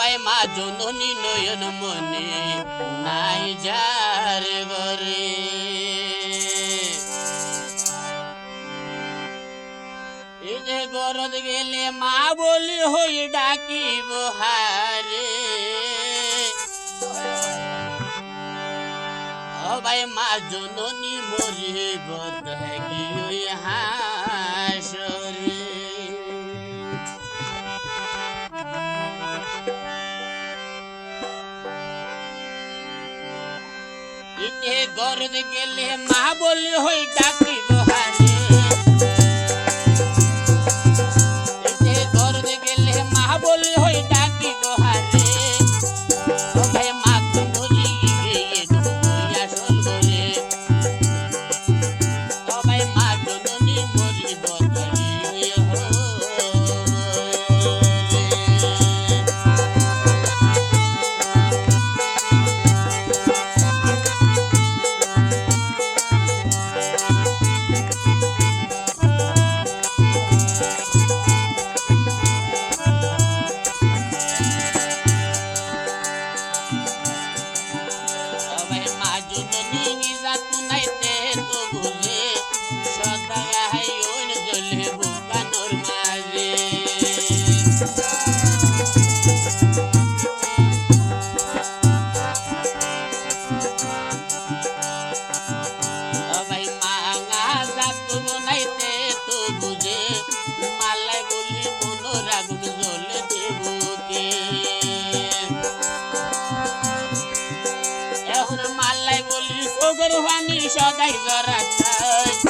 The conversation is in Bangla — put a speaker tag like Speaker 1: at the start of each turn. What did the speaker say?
Speaker 1: বাবাই মা জননী নয়ন মনে নাই যার ঘরে। যে গরদ গেলে মা বলি হই ডাকিব হারে। ভাই মা জননী মরিব দেখি হইতে গরদ গেলে মা বলে হই ডাকিব রাত নাই রুহানি সদাই জরা